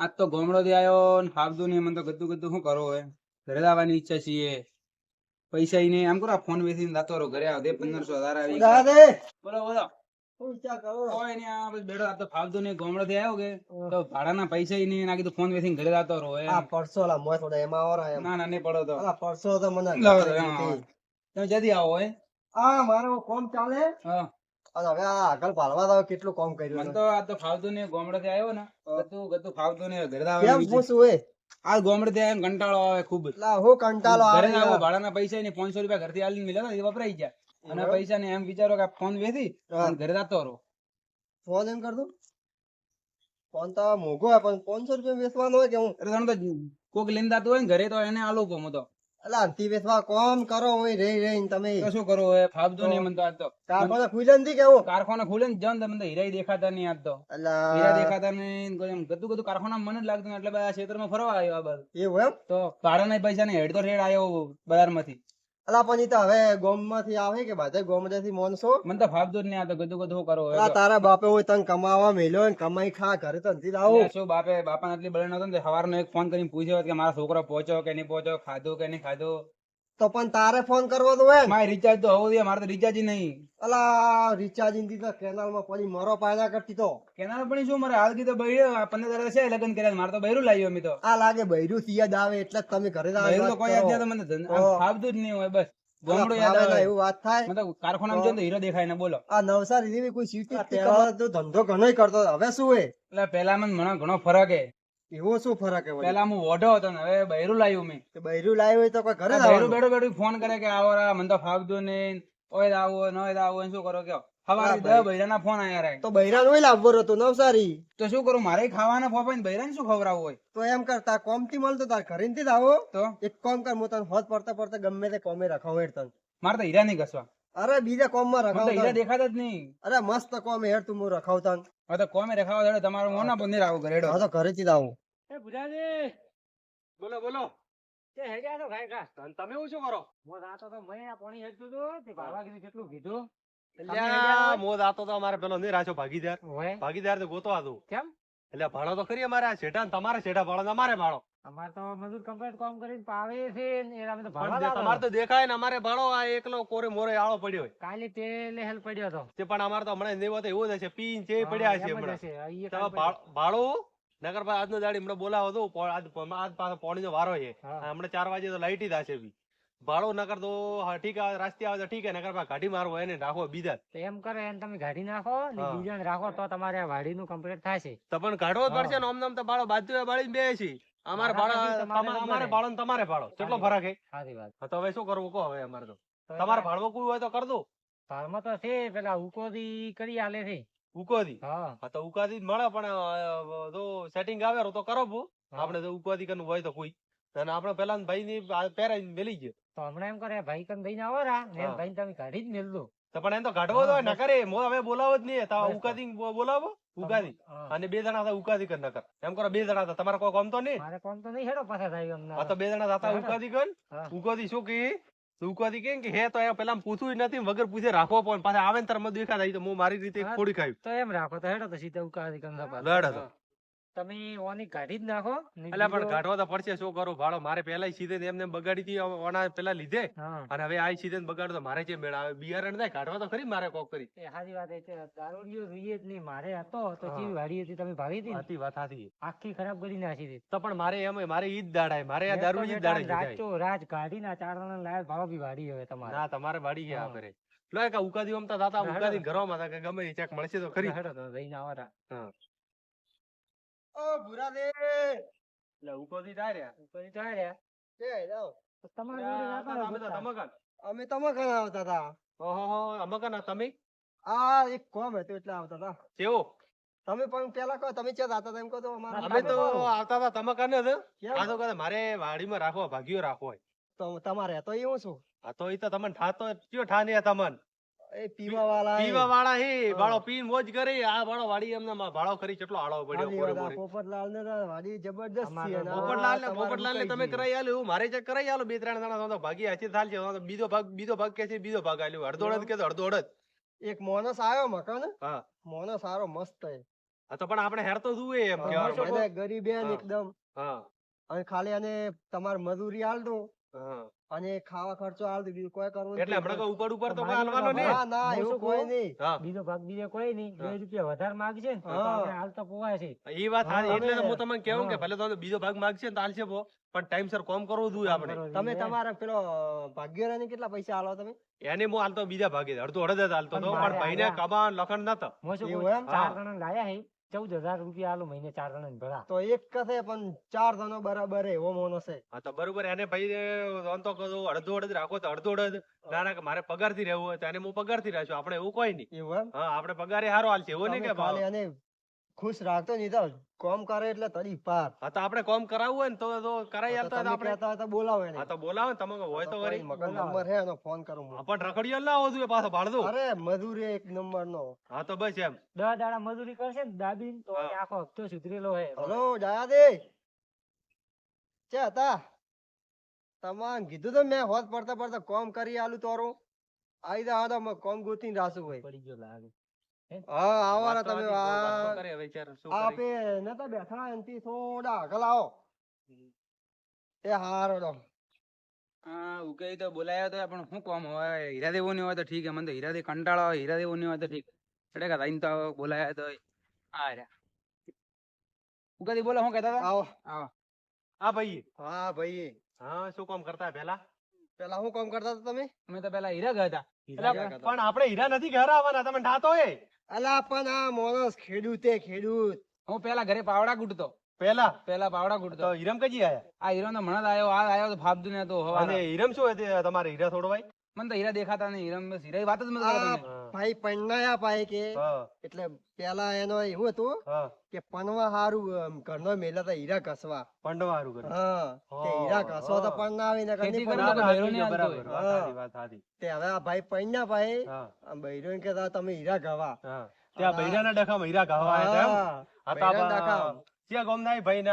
આજ તો ગોમડો થી આવ્યો ને ફાવતું નહીં મને તો ગતું ગતું શું કરો હે ઘરે આવવાની ઈચ્છા છીએ પૈસા નહીં. આમ કરો ફોન વેચીને દાતો રહો ઘરે આવ. દે પંદરસો હજાર આવી બોલો બોલો. ભાડાના પૈસા ઈ નહીં. ના કીધું ફોન વેચીને ઘરે દાતો રહો આ પરસો થોડા એમાં ઓરા ના ના નહીં પડો તો. પરસો તો મને. તમે આવો હે? આ મારો કોમ ચાલે? હા. અને હવે આ આગળ પાલવા તો કેટલું કોમ કર્યું મને તો આ તો ફાવતું ને ગોમડો થી આવ્યો ને ગતું ગતું ફાવતું નહીં ઘરે કેમ પૂછું એ? આ ગોમડે થી કંટાળો આવે ખૂબ. લા હું કંટાળો ઘરે આવો ભાડાના પૈસા ને પાંચસો રૂપિયા ઘરથી આલીને હતા, એ વપરાઈ ગયા. અને પૈસા ને એમ વિચારો કે ફોન વેચી અને ઘરે જતો રહો. ફોન એમ કરતો ફોન તો મોંઘો પણ રૂપિયા વેચવાનો હોય કે હું? અરે તો કોક લઈને જતું હોય ને ઘરે તો એને આલો કોમ તો અલા કોમ કરો હોય તમે. હવે નહીં મને તો આજ તો. કારખાના ખુલ્લે નથી કેવું કારખાના ખુલે ને જાઓ ને તમે દેખાતા નહીં આજ તો. હીરા દેખાતા નહીં એમ ગતું ગતું કારખાના મને જ લાગતું એટલે બધા ક્ષેત્રમાં ફરવા આવ્યો આ બાજુ એવું એમ? તો ભાડાના પૈસા ને હેડ તો રેડ આવ્યો બજારમાંથી. અલા પણ તો હવે ગોમમાંથી આવે કે બધે ગોમથી મોનસો? મને તો ફાવતું જ નહીં આ તો ગતું ગતું કરો હવે તારા બાપે હોય તને કમાવા મેલ્યો ને કમાઈ ખા ઘરે તો નથી આવું શું બાપે બાપા આટલી બળે નતો ને સવારનો એક ફોન કરીને પૂછ્યો કે મારા છોકરો પહોંચ્યો કે નહીં પહોંચ્યો ખાધું કે નહીં ખાધું? તો પણ તારે ફોન કરવો તો મારે રિચાર્જ તો હોવું જોઈએ મારે તો રિચાર્જ નહીં. અલા રિચાર્જની તો કેનાલમાં પડી મરો પાયદા કરતી તો. કેનાલ પણ શું મારે હાલ કીધું બૈરું પંદર તારીખે છે લગ્ન કર્યા મારે તો બૈરું લાવ્યો અમે તો. આ લાગે બૈરું સિયાદ આવે એટલે જ તમે ઘરે જ બૈરું તો કોઈ યાદ મને. ફાવતું જ નહીં હોય બસ. અલા, ગોમડું યાદ ફાવે ને આવે. એવું વાત થાય. મને તો ને હીરો દેખાય ને બોલો. આ નવસારી જેવી કોઈ તો ધંધો ઘણો કરતો. હવે શું પેલા મને ઘણો ઘણો ફરક હે. એવો શું ફરક હે પેલા હું ઓઢો હતો ને હવે બૈરું લાવ્યું મેં. તો બૈરું લાવ્યું હોય તો કોઈ ઘરે બૈરું. બેઠો બેઠો ફોન કરે કે આવો રા મને તો ફાવતું નહીં. ઓય આવો ઓય આવો શું કરો કે હા, સવારે ભાઈ. દસ બૈરાના ફોન આયા રે. તો બૈરા નો લાવવો હતો નવસારી તો શું કરું મારે ખાવાના ફોફા ને બૈરાને શું ખવડાવવું હોય? તો એમ કર તાર કોમથી મળતો તાર ઘરે થી જ આવો. તો? એક કોમ કર હું તને હોત પડતા પડતા ગમે તે કોમે રખાવ હેડ તને. મારે તો હીરા નહીં ઘસવા. અરે બીજા કોમમાં મને રખાવ હીરા દેખાતા જ નહીં. અરે મસ્ત કોમ હેડ તું હું રખાવતા હા તો કોમે રેખાવા દે તમારું મોના બંને આવું ઘરે હા તો ઘરે થી આવું. એ ભુજાજી! બોલો બોલો. તે હેડ્યા તો ખાય ખા તમે શું શું કરો? મો રાતો તો મેં આ પાણી હેડતું તો તે ભાવા કીધું. કેટલું કીધું અલ્યા, મો દાતો તો અમારે પેલો નહીં રાખ્યો ભાગીદાર ભાગીદાર તો ગોતો હતું કેમ? એટલે ભાડો તો કરીએ અમારે આ શેઠા ને તમારે શેઠા ભાડો ને અમારે ભાડો. અમારે તો મજૂર કમ્પ્લીટ કામ કરીને પાવે છે ને અમે તો લાવો. તમારે તો દેખાય ને અમારે ભાડો આ એકલો કોરે મોરે આળો પડ્યો હોય. કાલે તે લેહલ પડ્યો હતો. તે પણ અમારે તો હમણાં નહીં હોય તો એવું જ છે પીન છે પડ્યા છે હમણાં. ભાડો? ભાડું નગર આજનો દાડી હમણાં બોલાવો તો આજ આજ પાછો પોણીનો વારો છે. હમણાં ચાર વાગે તો લાઈટ જ હશે બી. ભાડું નકર તો ઠીક આવે રાસ્તે આવે તો ઠીક હે નકર ગાડી મારવો એને રાખો બીજા એમ કરે એને તમે ગાડી નાખો ને. બીજાને રાખો તો તમારે વાડી નું કમ્પ્લીટ થશે તો પણ કાઢવો જ પડશે ને આમ નામ તો ભાડો બાજુ બાળી બે છે. અમારે ભાડો અમારે ભાડો ને તમારે ભાડો. કેટલો ફરક હે? સારી વાત. તો હવે શું કરવું? કહો હવે અમારે તો. તમારે ભાડવો કોઈ હોય તો કર દો. ભાડમાં તો છે પેલા ઉકોદી કરી આલે છે. ઉકોદી? હા. તો ઉકાદી મળે પણ જો સેટિંગ આવે તો કરો બહુ આપણે તો ઉપાધિ કરવું હોય તો કોઈ. અને આપણે પેલા ભાઈ ની પહેરાઈ મેલી ગયો. તો હમણાં એમ કરે ભાઈ કન દઈને આવો રા. ને ભાઈ તમે કાઢી જ મેલદો તો પણ એમ તો કાઢવો તો ન કરે મો હવે બોલાવો જ નહીં. તા ઉકાદી બોલાવો ઉકાદી અને બે જણા હતા ઉકાદી કર નકર. એમ કરો બે જણા હતા. તમારે કોઈ કામ તો નહીં? મારે કામ તો નહીં હેડો પાછા થાય અમને આ તો બે જણા હતા ઉકાદી કર. ઉકાદી શું કહી ઉકાદી કેમ કે હે તો એ પેલા પૂછવું નથી વગર પૂછે રાખો પણ પાછા આવે ને તાર મત દેખા થાય તો હું મારી રીતે. ખોડી ખાયું તો એમ રાખો તો હેડો તો સીધા ઉકાદી. લડ હતો તમે ઓની કાઢી જ નાખો એટલે પણ કાઢવા તો પડશે શું કરું? ભાડો મારે પેલા સીધે ને એમને બગાડી હતી ઓના પેલા લીધે. અને હવે આ સીધે બગાડો તો મારે જે મેળ આવે. બિયારણ થાય કાઢવા તો ખરી મારે કોક કરી. એ સારી વાત એ છે દારૂડિયો જોઈએ જ નહીં. મારે હતો તો હા. કેવી વાડી હતી તમે ભાવી હતી હતી વાત હતી આખી ખરાબ કરી નાખી હતી તો પણ મારે એમ મારે ઈ જ દાડાય. મારે આ દારૂ જ દાડાય રાજો રાજ કાઢી ના ચાર લાયક ભાવ બી વાડી હવે તમારે. ના તમારે વાડી ગયા હા. કરે લો એક ઉકાદી ઓમતા દાતા ઉકાદી. ઘરમાં હતા કે ગમે ચેક મળશે તો ખરી. રા. ઓ ભૂરા દે લે ઉપરથી થાય ઉપરથી તો કે લાવ તમારે રાખો તમે. તમકન. તમે આવતા હતા ઓહો અમકન તમે? આ એક કોમ હતું એટલે આવતા હતા કેવો? તમે પણ પેલા કહો તમે ક્યાં આવતા હતા એમ કહો તો અમે તો આવતા હતા તમકન જ આ તો કહે મારે વાડીમાં રાખો ભાગ્યો રાખવો હોય. તો તમારે તો એવું શું? આ તો ઈ તો તમને ઠાતો કયો ઠાને તમન. એ પીવા વાળા પીવા વાળા હે. હા. પીન મોજ કરે આ બાળો વાડી એમને ભાડો કરી કેટલો આળો પડ્યો પોપટલાલ ને વાડી જબરદસ્ત છે પોપટલાલ ને પોપટલાલ ને તમે કરાઈ આલ્યું હું મારે ચેક કરાઈ આલો બે ત્રણ જણા તો ભાગી હાચી થાલ છે બીજો ભાગ બીજો ભાગ કે છે બીજો ભાગ આલ્યો. અડધો અડધ કે અડધો અડધ એક મોનસ આવ્યો મકાન? હા. મોનસ સારો મસ્ત હે તો પણ આપણે હેર તો જુએ એમ કહેવાનો. ગરીબ. એકદમ. હા. અને ખાલી અને તમારે મજૂરી આલ દો. અને ખાવા ખર્ચો આલ બીજું કોઈ કરવું એટલે હમણાં કોઈ ઉપર ઉપર તો હાલવાનો ને. ના ના એવું કોઈ નહીં. બીજો ભાગ બીજો કોઈ નહીં. બે રૂપિયા વધારે માંગશે ને તો હા. આપણે હાલતા પોવાય છે. એ વાત. હા, એટલે હું તમને કહું કે ભલે તો બીજો ભાગ માંગશે ને તો હાલશે પો. પણ ટાઈમસર કોમ કરવું જોઈએ આપણે. તમે તમારા પેલો ભાગ્યરાને કેટલા પૈસા આલો તમે? એને હું હાલતો બીજા ભાગે અડધો અડધ જ હાલતો હતો. પણ ભાઈને કમાન લખણ નતો. હું એવું એમ? ચાર. જણા લાયા હે. ચૌદ હજાર રૂપિયા આલો મહિને ચાર જણા ભરા તો એક કસે પણ ચાર જણો બરાબર હે એવો મોનો છે. હા તો બરોબર એને ભાઈ ઓન તો કહો અડધો અડધ રાખો તો અડધો અડધ. ના ના કે મારે પગારથી રહેવું હોય તો એને હું પગારથી રાખ્યો આપણે એવું કોઈ નહીં. એવું હા આપણે પગારે હારો હાલશે એવું નહીં કે ભાઈ એને ખુશ રાખતો નહીં તો કોમ કરે એટલે તરી પાર. હા તો આપણે કોમ કરાવવું હોય ને તો તો કરાઈ આપતા તો આપણે કહેતા તો બોલાવો એને. હા તો બોલાવો તમે હોય તો વરી મકાન નંબર હે એનો ફોન કરું હું. પણ રખડીયો ના જોઈએ પાછો ભાડું. અરે મજૂરી એક નંબર નો હા તો બસ એમ. દસ દાડા મજૂરી કરશે ને દાબી તો આખો હપ્તો સુધરેલો હે. હલો દયાદે ચે હતા. તમાન કીધું તો મેં હોત પડતા પડતા કોમ કરી આલું તોરું. આઈ દા આદા મેં કોમ ગોતીને રાસુ હોય. પડી ગયો લાગે. હા? આવાના તમે સાચી, વાત તો આ કરે હવે શું આપે નતા બેઠા એનથી થોડા આગળ આવો. એ હારો ડો હા ઉકે તો બોલાયો તો પણ શું કોમ હોય? હીરા દેવો હોય તો ઠીક મને તો હીરા કંટાળો આવે હીરા દેવો હોય તો ઠીક. એટલે કે રહીને તો બોલાયા તો આ રહ્યા. ઉકેથી બોલો શું કહેતા હતા? આવો. આવો. હા ભાઈ. હા ભાઈ. હા શું કામ કરતા પેલા પેલા શું કામ કરતા હતા તમે? અમે તો પેલા હીરા ગયા હતા. એટલે ગયા હતા. પણ આપણે હીરા નથી ઘરે આવવાના તમે ઠાતો એ અલા પણ આ માણસ ખેડૂતે ખેડૂત. હું પેલા ઘરે પાવડા કૂટતો પેલા? પેલા પાવડા ગુટતો હિરમ કજી આયા? આ હીરો ને મણદ આયો આ આયો તો ફાબદુ ને તો અને હિરમ શું હતી? તમારે હીરા થોડવાય મને તો હીરા દેખાતા નહીં. હીરા બસ હીરા વાત જ મત કરો ભાઈ તમે. ભાઈ કે એટલે પેલા એનો એવું હતું? કે પનવા હારું ઘરનો મેલા તા હીરા ઘસવા. પંડવા હારું ઘર. હા. તે હીરા ઘસવા તો. પણ ના આવી ને ઘરની પણ બરાબર વાત સાચી, તે હવે આ ભાઈ પૈણા ભાઈ બૈરો કે તમે હીરા ઘવા ત્યાં બૈરાના ડખા હીરા ગાવા હતા એમ? હા, આ તો બૈરાના આ ડખામ. ત્યાં ગોમ ભાઈ ને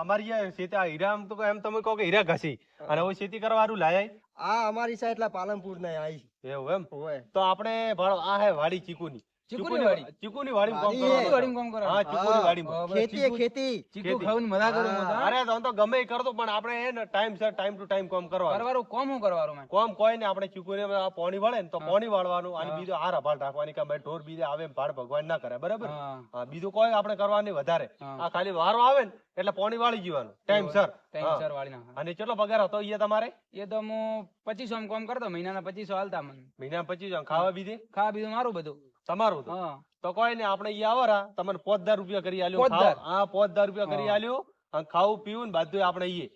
અમારી સીતા હીરા એમ તમે કહો કે હીરા ઘસી. અને હવે ખેતી કરવા હારું લાયા આ અમારી સાઈડ પાલનપુર ના આવી એવું એમ? હોય તો આપણે ભાડો આ હે વાડી ચીકુની. ચીકુની વાડી? ચીકુની વાડીમાં કામ વાડી ચીકુની વાડીમાં કામ કરો હા ચીકુની હા. ખેતી ખેતી. ચીકુ ખેતી. મજા કરું અરે તો તો ગમે ઈ કરતો પણ આપણે હે ને time sir time to time કામ કરવાનું. કરવાનું કોમ હું કરવાનું મેં? કોમ કોઈ ને આપણે ચીકુને આ પોણી વળે ને તો હા. પોણી વાળવાનું અને. બીજું હાર અભાળ રાખવાની કે ભાઈ ઢોર બીજે આવે ભાડ ભગવાન ના કરે બરાબર? હા. બીજું કોઈ આપણે કરવાની વધારે. આ ખાલી વારો આવે ને એટલે પોણી વાળી જવાનું. Time sir. ટાઈમ સર વાળી. અને કેટલો પગાર હતો એ તમારે? એ તો હું પચીસો માં કામ કરતો મહિનાના પચીસો હાલતા મને. મહિના પચીસો ખાવા બીજે? ખાવા બીજું મારું બધું. તમારું તો. કોઈ ને આપણે ઈ આવરા તમને પોતદાર રૂપિયા કરી આલ્યો હા પોતદાર રૂપિયા કરી આલ્યો ખાવું પીવું ને બધું આપણે ઈએ.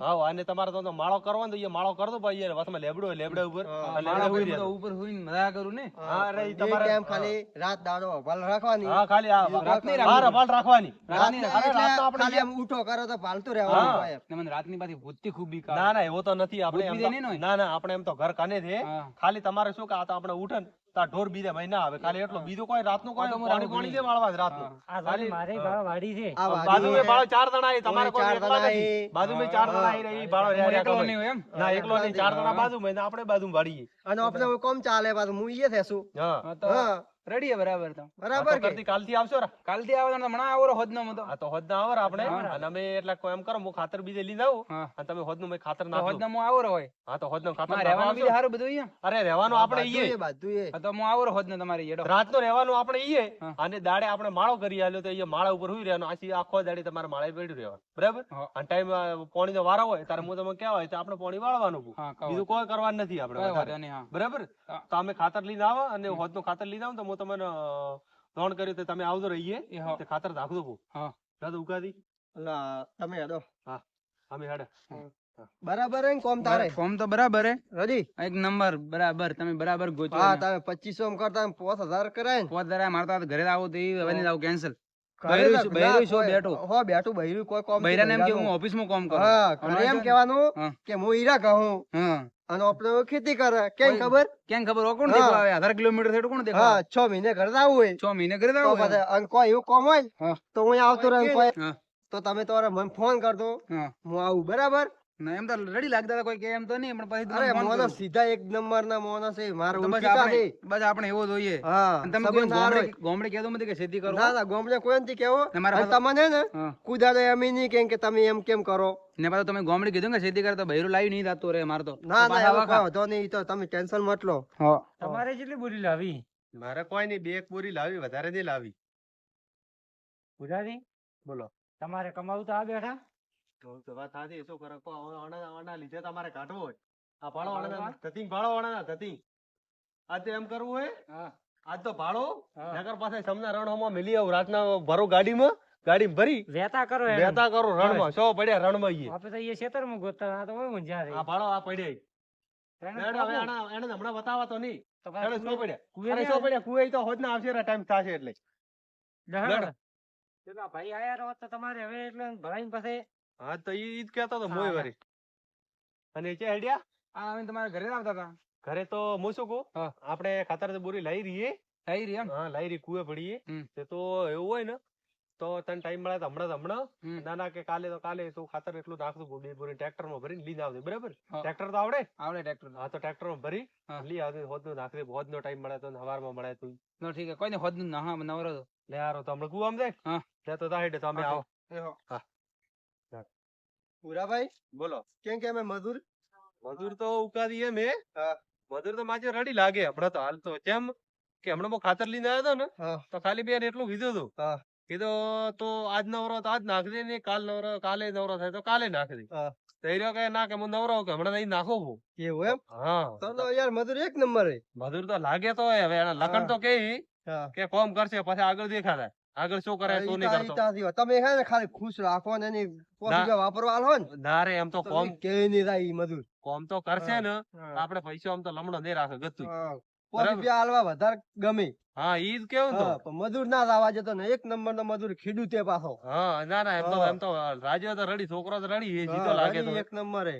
હા? અને તમારે તો માળો કરવો ને તો માળો કરતો ભાઈ યાર. વસમાં લેબડો લેબડા ઉપર. ઉપર ઉપર મજા કરું ને? હા, રે તમારે- ટાઈમ ખાલી રાત દાડો ભાલ રાખવાની. હા ખાલી રાતની કોઈ બાર રાખવાની. રાખવાની. રાત તો એટલે આપણે ખાલી ઊઠો કરો તો પાલતું રહેવાનું ભાઈ હોય એમ. ને પાછી ભૂતથી ખૂબ બીક. ના ના એવો તો નથી. આપણે ને હોય? ના ના આપણે એમ તો ઘર કાને છે. ખાલી તમારે શું કે આ તો આપણે ઉઠે ને તો ઢોર બીજે મહિના આવે. ખાલી એટલો બીજો કોઈ રાતનું કોઈ પાણી પાણી દે વાળવા જ રાતનું. ખાલી- મારે ભાવ વાડી છે. બાજુ મે બાળો ચાર જણા આવી તમારે કોઈ એકલા જણા નથી. બાજુ મે ચાર જણા આવી રહી બાળો રહ્યા એકલો. નહીં એમ? ના એકલો નહીં ચાર જણા બાજુ મે ને આપણે બાજુ વાળીએ. અને આપણે કોમ ચાલે પાછું? હું ઈએ થેસું. હા. હા, હા. રેડી બરાબર તો? બરાબર કરતી કાલથી આવશો રા. કાલથી આવો તમે હમણાં આવો હોદનો મતો આ તો હોદના આવો આપણે. અને અમે એટલે કોઈ એમ કરો હું ખાતર બીજે લઈને આવું અને તમે હોદનું મેં ખાતર ના હોદનો હું આવો હોય. હા તો હોદનું ખાતર રહેવાનું બીજે? સારું બધું અહીંયા? અરે રહેવાનું આપણે ઈએ. બધું તો હું આવો હોદનો તમારી ઈયડો રાતનો રહેવાનું આપણે ઈએ અને દાડે આપણે માળો કરી આલ્યો તો અહીંયા માળા ઉપર હુઈ રહેવાનું. આથી આખો દાડી તમારે માળે બેઠું રહેવાનું. બરાબર? અને ટાઈમ પોણી નો વારો હોય ત્યારે હું તમને કહેવાય તો આપણે પોણી વાળવાનું બીજું કોઈ કરવાનું નથી આપણે બરાબર? તો અમે ખાતર લઈને આવો અને હોદનું ખાતર લઈને આવો તો હું તમને લોન કરી તો તમે આવજો રહીએ. તે ખાતર રાખજો બહુ હા. દાદા ઉગાદી અલા, તમે હેડો. અમે હેડે. બરાબર હે કોમ તારે? કોમ તો બરાબર હે. રજી એક નંબર બરાબર તમે બરાબર ગોચો હા તમે પચીસો માં કરતા પાંચ હજાર કરાય ને. પોત જરા મારતા ઘરે આવો તો એ હવે નહીં આવું કેન્સલ ઘરે બૈરું ના- શું- બૈરું ના, શું કોઈ- બેઠું? હો બેઠું બૈરું કોઈ કોમ બૈરાને એમ કે બૈરાનું. હું ઓફિસમાં કામ કરું. હા અને ઘરે એમ જો- કહેવાનું હા. કે હું હીરા કહું હા. અને આપણે ખેતી કરે. કેમ ખબર? કેમ ખબર? કોણ. દેખવા આધાર કિલોમીટર કોણ દેખવા છ મહિને ઘરે આવું હોય. છ મહિને ઘરે તો આવો કોઈ એવું કોમ હોય તો હું આવતો રહું. તો તમે તમારા મને ફોન કરતો હું આવું બરાબર? ના એમ તો રેડી લાગતા હતા કોઈ કે એમ તો નહીં પણ પછી અરે મોનો સીધા એક નંબર ના મોનો છે મારો બસ આપણે છે. બસ આપણે એવો જોઈએ. હા તમે ગોમડે ગોમડે કહેતો નથી કે ખેતી કરો. ના ના ગોમડે કોઈ નથી કેવો તમને ને. કુદાડે એમ નહીં કેમ કે તમે એમ કેમ કરો. ને પાછો તમે ગોમડી કીધું કે ખેતી કરતા બૈરું લાવી નહીં થતું રે મારે તો. ના ના એવું કોઈ નહીં તો તમે ટેન્શન મત લો. હા. તમારે કેટલી બોરી લાવી? મારે કોઈ નહીં બે એક બોરી લાવી વધારે નહીં લાવી. ગુજરાતી બોલો. તમારે કમાવું તો આ બેઠા? તો વાત સાચી શું કરે કો આના- લીધે તમારે કાઢવો હોય. આ ભાડો આના ધતિંગ ભાડો આના ધતિંગ. આજ એમ કરવું હોય આજ તો ભાડો નગર પાસે સમના રણમાં મિલી આવ રાતના ભરો ગાડીમાં ગાડી ભરી. વેતા કરો વેતા કરો રણમાં સો પડ્યા રણમાં ઈએ. આપણે તો એ ખેતરમાં ગોતતા આ તો હોય રે. આ ભાડો આ પડ્યા એને હેડ હવે કાપો. આના- એને હમણાં બતાવા તો નહીં તો સો પડ્યા. કુએ અરે નહીં સો પડ્યા. કુએ તો હોદના આવશે ટાઈમ થશે એટલે. ભાઈ આયા રહો તો તમારે હવે એટલે ભરાઈને પછી હા તો ઈ જ કહેતો તો મોય. વરી. અને કે હેડ્યા? આ અમે તમારા ઘરે આવતા હતા. ઘરે તો હું શું કહું? આપણે ખાતર બોરી લઈ રહીએ. લઈ રહી હા લઈ રહી કુએ પડીએ. તે તો એવું હોય ને તો તને ટાઈમ મળે તો હમણાં હમણાં. નાના ના ના કે કાલે તો કાલે તું ખાતર એટલું નાખતું બે બોરી ટ્રેક્ટરમાં ભરીને લઈને આવજે બરાબર. ટ્રેક્ટર તો આવડે? આવડે ટ્રેક્ટર હા તો ટ્રેક્ટરમાં ભરી. લઈ આવજે હોદનું નાખજે હોદ નો ટાઈમ મળે તો હવારમાં મળે તું નો ઠીક કોઈ ને હોદ ના હા નવરો લે આરો તો હમણાં કુવામાં જાય? હા. લે તો તા હેડે તો અમે આવો. હો. પુરાભાઈ બોલો. કેમ કે અમે મજૂર. મજૂર તો ઉકાદી એમ હે. હા. મજૂર તો માજે રડી લાગે. હમણાં તો હાલ તો કેમ કે હમણાં હું ખાતર લઈને આવ્યો હતો ને તો ખાલી બેન એટલું કીધું હતું. કીધું તો આજ નવરો તો આજ નાખ દે ને કાલ નવરો કાલે નવરો થાય તો કાલે નાખ દે હા. તો એ રહ્યો કે ના કે હું નવરો કે હમણાં નહીં નાખો હું એવું એમ? હા. તો યાર મજૂર એક નંબર હે. મજૂર તો લાગે તો હવે લખણ તો કે કે કોમ કરશે પછી આગળ દેખાડે આગળ શું કરે શું નહીં કરતો. તમે હે ને ખાલી ખુશ રાખો ને એની પોસ વાપરવા આલો ને ના રે એમ તો કોમ કે નહીં થાય ઈ મજૂર કોમ તો કરશે ને આપણે પૈસો આમ તો લમણો નહીં રાખે ગતું. રૂપિયા આલવા વધારે ગમે. હા ઈ જ કેવું તો. મજૂર ના લાવવા જતો ને એક નંબર નો મજૂર ખીડું તે પાછો. હા ના ના એમ તો. એમ તો રડી છોકરો તો રડી એ જીતો લાગે તો. એક નંબર.